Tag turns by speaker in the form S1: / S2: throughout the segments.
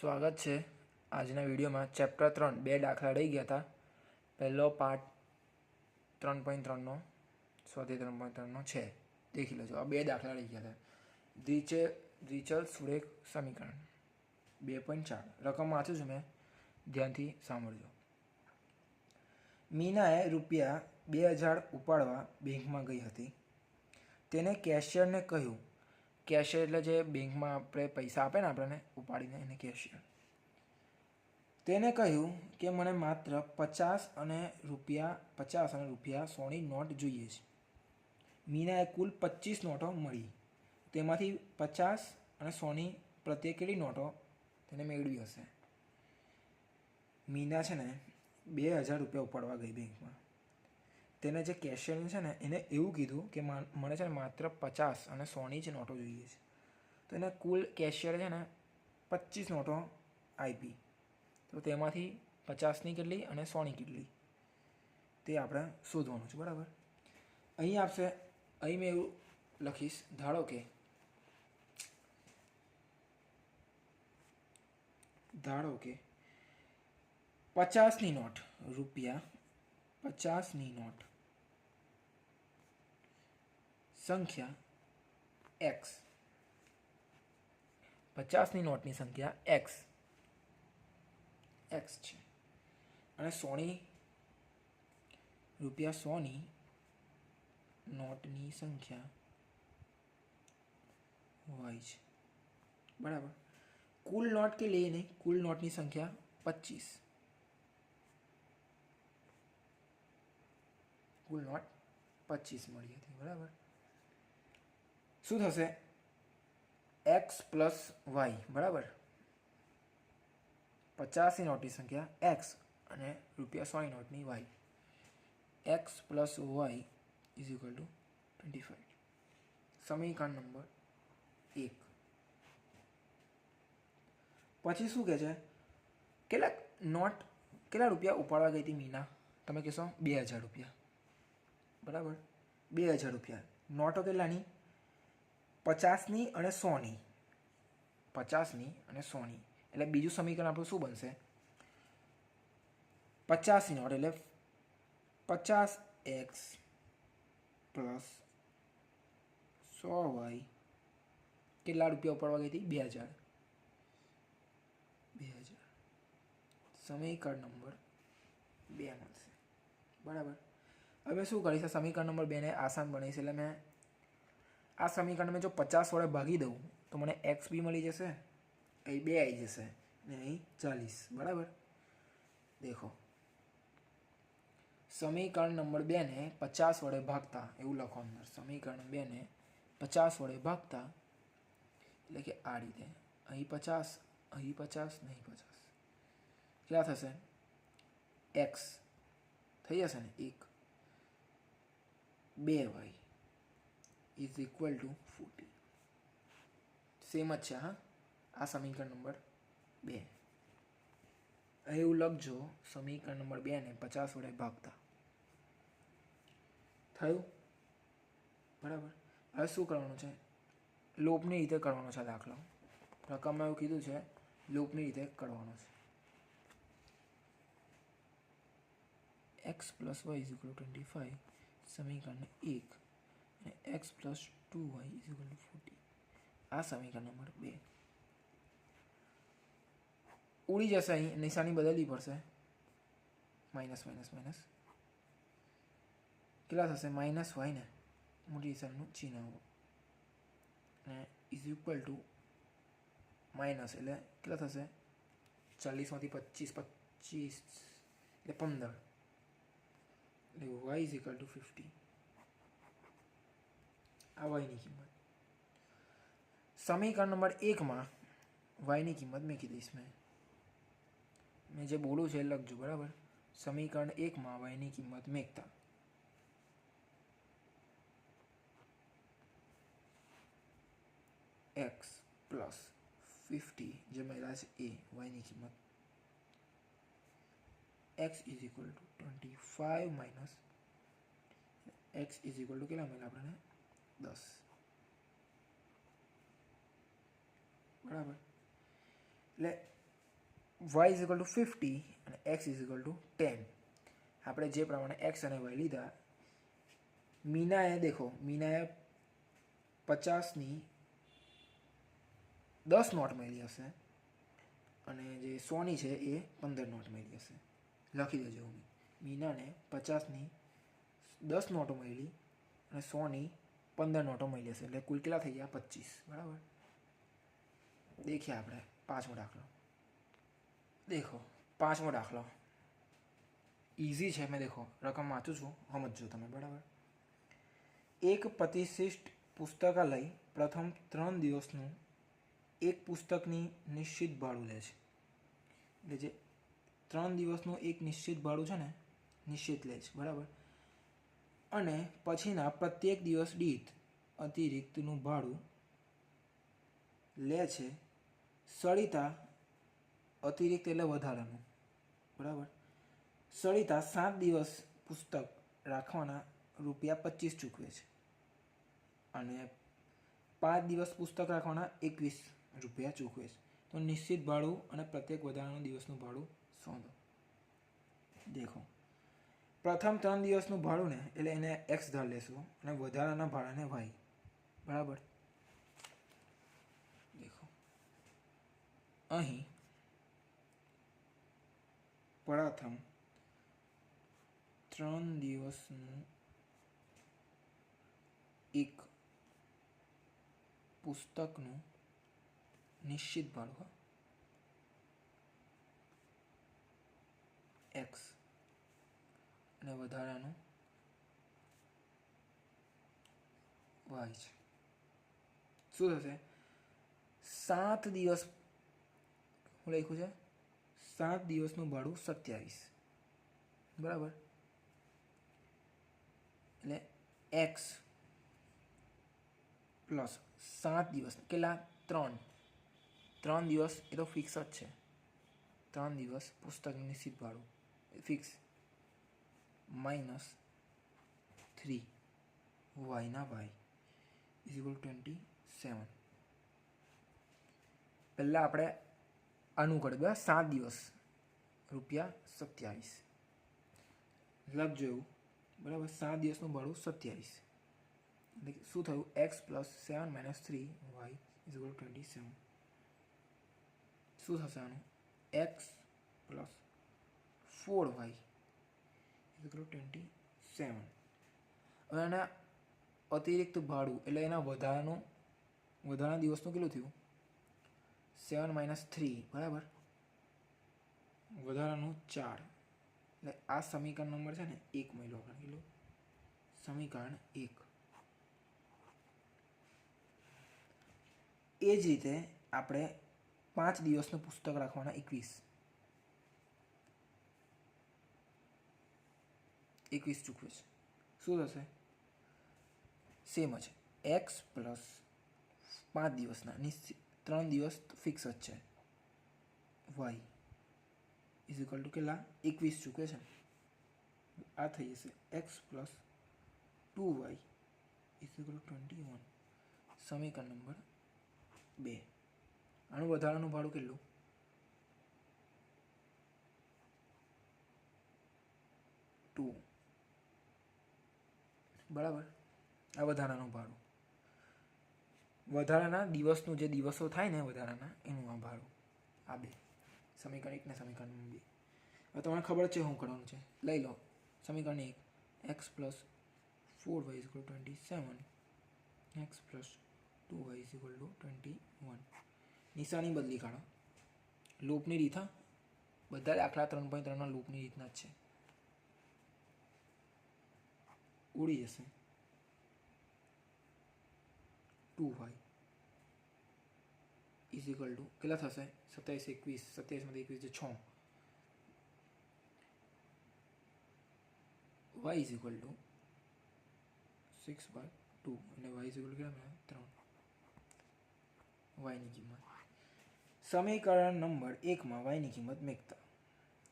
S1: સ્વાગત છે. આજના વિડીયોમાં ચેપ્ટર ત્રણ બે દાખલા રહી ગયા હતા. પહેલો પાર્ટ ત્રણ પોઈન્ટ ત્રણનો, સ્વાધ્યાય ત્રણ પોઈન્ટ ત્રણનો છે. દેખી લેજો, આ બે દાખલા રહી ગયા હતા. દ્વિચે, દ્વિચલ સુરેખ સમીકરણ, બે પોઈન્ટ ચાર. રકમ વાંચું છું મેં. ધ્યાનથી સાંભળજો. મીનાએ રૂપિયા બે હજાર ઉપાડવા બેંકમાં ગઈ હતી. તેને કેશિયરને કહ્યું કેશિયર એટલે જે બેંકમાં આપણે પૈસા આપે ને આપણને, ઉપાડીને એને કેશિયર તેને કહ્યું કે મને માત્ર પચાસ અને રૂપિયા, પચાસ અને રૂપિયા સોની નોટ જોઈએ છે. મીનાએ કુલ પચીસ નોટો મળી. તેમાંથી પચાસ અને સોની પ્રત્યે કેટલી નોટો? તેને મેળવી હશે. મીના છે ને, બે હજાર રૂપિયા ઉપાડવા ગઈ બેંકમાં. તેને જે કેશિયર છે ને, એને એવું કીધું કે મને છે ને માત્ર પચાસ અને સોની જ નોટો જોઈએ છે. તો એને કુલ કેશિયર છે ને પચીસ નોટો આપી. તો તેમાંથી પચાસની કેટલી અને સોની કેટલી? તે આપણે શોધવાનું છે, બરાબર? અહીં આપશે, અહીં મેં એવું લખીશ, ધારો કે ધારો કે પચાસની નોટ, રૂપિયા પચાસની નોટ સંખ્યા એક્સ પચાસની નોટની સંખ્યા એક્સ એક્સ છે. અને સોની રૂપિયા સોની નોટની સંખ્યા વાય છે. બરાબર. કુલ નોટ કે લઈએ નહીં, કુલ નોટની સંખ્યા પચીસ. કુલ નોટ પચીસ મળી હતી. બરાબર. શું થશે? એક્સ પ્લસ વાય બરાબર? પચાસની નોટની સંખ્યા એક્સ અને રૂપિયા સોની નોટની Y X plus Y is equal to twenty five સમીકરણ નંબર એક. પછી શું કહે છે? કેટલાક નોટ, કેટલા રૂપિયા ઉપાડવા ગઈ હતી મીના? તમે કહેશો બે હજાર રૂપિયા. બરાબર? બે હજાર રૂપિયા. નોટો કેટલાની? પચાસની અને સોની. પચાસની અને સોની. એટલે બીજું સમીકરણ આપણું શું બનશે? પચાસની નોટ એટલે પચાસ એક્સ પ્લસ સો વાય. કેટલા રૂપિયા ઉપાડવા ગઈ હતી? બે હજાર. બે હજાર. સમીકરણ નંબર બે મળશે. બરાબર. હવે શું કરીશ? સમીકરણ નંબર બેને આસાન બનાવીશ. એટલે મેં આ સમીકરણ મેં જો પચાસ વડે ભાગી દઉં, તો મને એક્સ બી મળી જશે અહીં બે આવી જશે, ને અહીં ચાલીસ, બરાબર? દેખો. સમીકરણ નંબર બેને પચાસ વડે ભાગતા, એવું લખો અંદર, સમીકરણ બેને પચાસ વડે ભાગતા, એટલે કે આ રીતે, અહીં પચાસ અહીં પચાસ નહીં પચાસ. કેટલા થશે? એક્સ. થઈ જશે ને? એક. બે Y. Is equal to forty same જ છે, હા? આ સમીકરણ નંબર બે. એવું લખજો, સમીકરણ નંબર બે ને પચાસ વડે ભાગતા. થયું? બરાબર. હવે શું કરવાનું છે? લોપની રીતે કરવાનો છે દાખલો. રકમમાં એવું કીધું છે, લોપની રીતે કરવાનો છે. X plus Y is equal twenty five સમીકરણ એક. અને X plus two Y is equal to forty આ સમીકરણ નંબર બે. ઉડી જશે અહીં નિશાની બદલવી પડશે. Minus minus minus. કેટલા થશે? માઇનસ વાય ને મોટી નિશાનનું ચિહ્ન અને ઇઝ ઇક્વલ ટુ માઇનસ એટલે કેટલા થશે? ચાલીસમાંથી પચીસ પચીસ એટલે પંદર. એટલે Y is equal to fifty આ વાયની કિંમત. સમીકરણ નંબર એકમાં વાયની કિંમત મેં કીધીશ મેં. મેં જે બોલું છે લખજો, બરાબર? સમીકરણ એકમાં વાયની કિંમત મેકતા. એક્સ પ્લસ ફિફ્ટી જે મળ્યા છે એ વાયની કિંમત. X is equal to twenty five minus X is equal to કેટલા મળ્યા આપણને? દસ. બરાબર? એટલે Y is equal to fifty અને X is equal to ten આપણે જે પ્રમાણે એક્સ અને વાય લીધા, મીનાએ દેખો, મીનાએ પચાસની દસ નોટ મળી હશે અને જે સોની છે એ પંદર નોટ મળી હશે. લખી દેજો હું મીનાને પચાસની દસ નોટો મળી અને સોની પંદર નોટો મળી જશે એટલે કુલ કેટલા થઈ ગયા? પચીસ. બરાબર? દેખીએ આપણે, પાંચમો દાખલો. દેખો, પાંચમો દાખલો. ઇઝી છે મેં દેખો, રકમ વાંચું છું સમજજો તમે, બરાબર? એક પ્રતિશિષ્ટ પુસ્તકાલય પ્રથમ ત્રણ દિવસનું એક પુસ્તકની નિશ્ચિત ભાડું લે છે. એટલે જે ત્રણ દિવસનું એક નિશ્ચિત ભાડું છે ને, નિશ્ચિત લે છે, બરાબર? અને પછીના પ્રત્યેક દિવસ દીઠ અતિરિક્તનું ભાડું લે છે સળિતા અતિરિક્ત એટલે વધારાનું. બરાબર? સળિતા સાત દિવસ પુસ્તક રાખવાના રૂપિયા પચીસ ચૂકવે છે. અને પાંચ દિવસ પુસ્તક રાખવાના એકવીસ રૂપિયા ચૂકવે છે. તો નિશ્ચિત ભાડું અને પ્રત્યેક વધારાનું દિવસનું ભાડું સોંધો દેખો. પ્રથમ ત્રણ દિવસનું ભાડું ને એટલે એને એક્સ ધાર લેશું અને વધારાના ભાડાને વાય બરાબર? દેખો. અહીં પ્રથમ ત્રણ દિવસનું એક પુસ્તકનું નિશ્ચિત ભાડું એક્સ અને વધારાનું વાય છે. શું થશે? સાત દિવસ, હું લખ્યું છે? સાત દિવસનું ભાડું સત્યાવીસ. બરાબર? એટલે એક્સ પ્લસ સાત દિવસ, કેટલા? ત્રણ. ત્રણ દિવસ એ તો ફિક્સ જ છે. ત્રણ દિવસ પુસ્તકનું નિશ્ચિત ભાડું. Fix. Minus three વાયના Y is equal twenty seven પહેલાં આપણે આનું કરી દો સાત દિવસ. રૂપિયા સત્યાવીસ. લખજો એવું. બરાબર, સાત દિવસનું ભાડું સત્યાવીસ. એટલે શું થયું? X plus seven minus three Y is equal twenty seven શું થશે આનું? X plus four Y equal twenty seven હવે એના અતિરિક્ત ભાડું, એટલે એના વધારાનું, વધારાના દિવસનું કેટલું થયું? સેવન માઇનસ થ્રી બરાબર? વધારાનું ચાર. એટલે આ સમીકરણ નંબર છે ને, એક મહિલો આપણે, કેટલું? સમીકરણ એક. એ જ રીતે આપણે પાંચ દિવસનું પુસ્તક રાખવાના એકવીસ. એકવીસ ચૂકવે છે શું થશે? સેમ જ એક્સ પ્લસ પાંચ દિવસના. ત્રણ દિવસ ફિક્સ જ છે. વાય ઇઝ ઇક્વલ ટુ કેટલા? એકવીસ ચૂકે છે. આ થઈ જશે. X plus two Y is equal twenty one સમીકરણ નંબર બે. આનું વધારાનું ભાડું કેટલું? ટુ બરાબર? આ વધારાનું ભાડું વધારાના દિવસનું જે દિવસો થાય ને વધારાના, એનું આ ભાડું આ બે. સમીકરણ એક ને સમીકરણ બે. હવે તમને ખબર છે શું કરવાનું છે? લઈ લો. સમીકરણ એક. X plus four Y is twenty seven X plus two Y is equal to twenty one નિશાની બદલી કાઢો. લૂપની રીત બધા દાખલા ત્રણ પોઈન્ટ ત્રણના લૂપની રીતના જ છે. ઉડી જશે. Two Y is equal to કેટલા થશે? સત્યાવીસ, એકવીસ. સત્યાવીસમાંથી એકવીસ જે છ. Y is equal to six by two અને વાય ઇઝ ઇક્વલ કેટલા ત્રણ. વાયની કિંમત. સમીકરણ નંબર એકમાં વાયની કિંમત મેકતા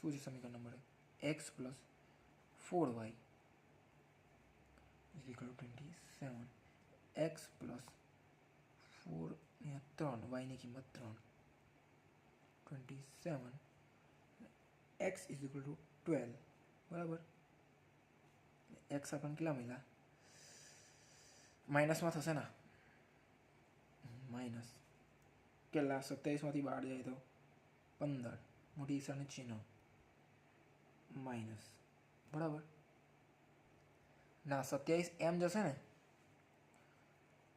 S1: શું છે સમીકરણ નંબર એક? X plus four Y is equal twenty seven X plus four અહીંયા ત્રણ વાયની કિંમત ત્રણ twenty seven X is equal to twelve બરાબર? એક્સ આપણને કેટલા મળ્યા? માઇનસમાં થશે ને? માઇનસ કેટલા? સત્યાવીસમાંથી બાર જાય તો પંદર. મોટી ઈશાનું ચિહ્ન. માઇનસ બરાબર? ના, સત્યાવીસ એમ જશે ને?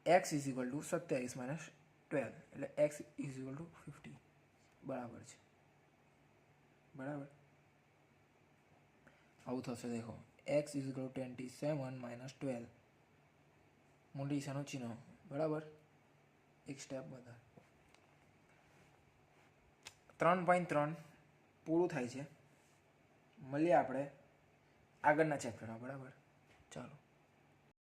S1: એક્સ ઇઝ ઇક્વલ ટુ સત્યાવીસ માઇનસ ટ્વેલ્વ એટલે X is equal to fifty બરાબર છે. બરાબર? આવું થશે, દેખો. X is equal twenty seven minus twelve મોટી ઈશાનું ચિહ્ન. બરાબર? એક સ્ટેપ બધા ત્રણ પોઈન્ટ ત્રણ પૂરું થાય છે. મળીએ આપણે આગળના ચેપ્ટરમાં બરાબર? ચાલો